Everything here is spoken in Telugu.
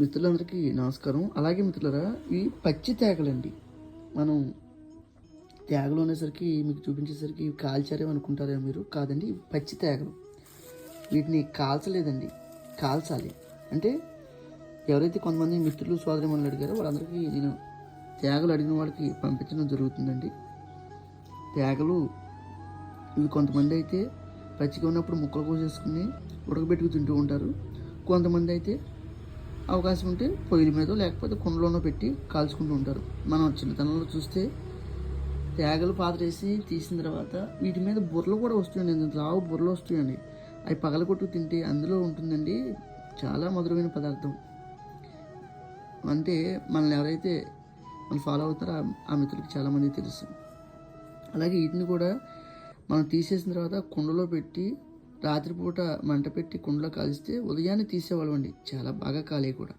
మిత్రులందరికీ నమస్కారం. అలాగే మిత్రులరా ఈ పచ్చి తేగలండి. మనం తేగలు అనేసరికి మీకు చూపించేసరికి ఇవి కాల్చారేమో అనుకుంటారేమో మీరు. కాదండి ఇవి పచ్చి తేగలు. వీటిని కాల్చలేదండి. కాల్చాలి. అంటే ఎవరైతే కొంతమంది మిత్రులు సోదరి అడిగారో వాళ్ళందరికీ నేను తేగలు అడిగిన వాళ్ళకి పంపించడం జరుగుతుందండి. తేగలు ఇవి కొంతమంది అయితే పచ్చిగా ఉన్నప్పుడు ముక్కలు కోసేసుకుని ఉడకబెట్టుకు తింటూ ఉంటారు. కొంతమంది అయితే అవకాశం ఉంటే పొయ్యిల మీద లేకపోతే కుండలోనో పెట్టి కాల్చుకుంటూ ఉంటారు. మనం చిన్నతనంలో చూస్తే తేగలు పాత్ర వేసి తీసిన తర్వాత వీటి మీద బుర్రలు కూడా వస్తాయండి. ఇంత లావు బుర్రలు వస్తాయండి. అవి పగలగొట్టు తింటే అందులో ఉంటుందండి చాలా మధురమైన పదార్థం. అంటే మనల్ని ఎవరైతే మనం ఫాలో అవుతారో ఆ- ఆ మిత్రులకి చాలామంది తెలుసు. అలాగే వీటిని కూడా మనం తీసేసిన తర్వాత కుండలో పెట్టి రాత్రిపూట మంట పెట్టి కుండలో కాలిస్తే ఉదయాన్నే తీసేవాళ్ళం అండి చాలా బాగా కాలే కూడా.